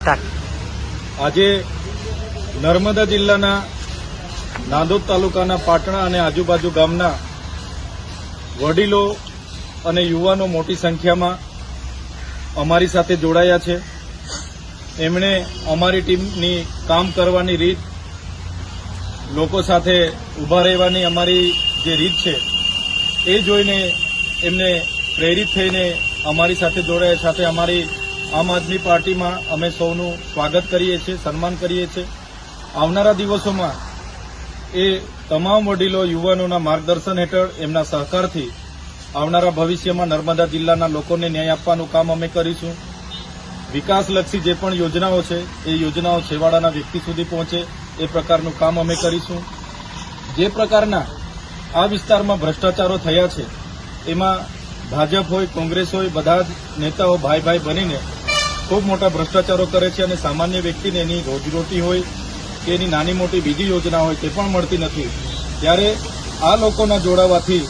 આજે નર્મદા જિલ્લાના નાંદોદ તાલુકાના પાટણા અને આજુબાજુ ગામના વડીલો અને યુવાનો મોટી સંખ્યામાં અમારી સાથે જોડાયા છે. એમણે અમારી ટીમની કામ કરવાની રીત, લોકો સાથે ઊભા રહેવાની અમારી જે રીત છે, એ જોઈને એમને પ્રેરિત થઈને અમારી સાથે જોડાયા સાથે અમારી આમ આદમી પાર્ટીમાં અમે સૌનું સ્વાગત કરીએ છીએ, સન્માન કરીએ છીએ. આવનારા દિવસોમાં એ તમામ વડીલો, યુવાનોના માર્ગદર્શન હેઠળ એમના સહકારથી આવનારા ભવિષ્યમાં નર્મદા જિલ્લાના લોકોને ન્યાય આપવાનું કામ અમે કરીશું. વિકાસલક્ષી જે પણ યોજનાઓ છે, એ યોજનાઓ છેવાડાના વ્યક્તિ સુધી પહોંચે એ પ્રકારનું કામ અમે કરીશું. જે પ્રકારના આ વિસ્તારમાં ભ્રષ્ટાચારો થયા છે, એમાં ભાજપ હોય, કોંગ્રેસ હોય, બધા જ નેતાઓ ભાઈ ભાઈ બનીને ખૂબ મોટા ભ્રષ્ટાચારો કરે છે અને સામાન્ય વ્યક્તિને એની રોજીરોટી હોય કે એની નાની મોટી બીજી યોજના હોય તે પણ મળતી નથી. ત્યારે આ લોકોના જોડાવાથી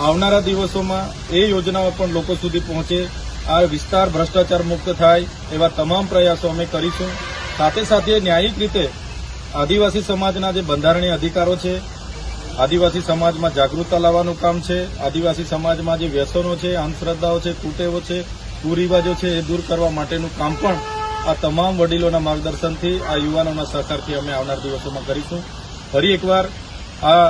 આવનારા દિવસોમાં એ યોજનાઓ પણ લોકો સુધી પહોંચે, આ વિસ્તાર ભ્રષ્ટાચાર મુક્ત થાય એવા તમામ પ્રયાસો અમે કરીશું. સાથે સાથે ન્યાયિક રીતે આદિવાસી સમાજના જે બંધારણીય અધિકારો છે, આદિવાસી સમાજમાં જાગૃતતા લાવવાનું કામ છે, આદિવાસી સમાજમાં જે વ્યસનો છે, અંધશ્રદ્ધાઓ છે, કુટેવો છે કુરિવાજો છે એ દૂર કરવા માટેનું કામ પણ આ તમામ વડીલોના માર્ગદર્શનથી, આ યુવાનોના સહકારથી અમે આવનાર દિવસોમાં કરીશું. ફરી એકવાર આ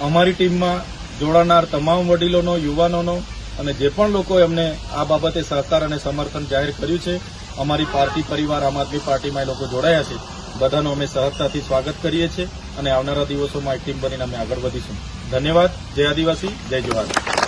અમારી ટીમમાં જોડાનાર તમામ વડીલોનો, યુવાનોનો અને જે પણ લોકોએ અમને આ બાબતે સહકાર અને સમર્થન જાહેર કર્યું છે, અમારી પાર્ટી પરિવાર, આમ આદમી પાર્ટીમાં એ લોકો જોડાયા છે. બધાનું અમે સહજતાથી સ્વાગત કરીએ છીએ અને આવનારા દિવસોમાં એક ટીમ બનીને અમે આગળ વધીશું. ધન્યવાદ. જય આદિવાસી. જય જવાહર.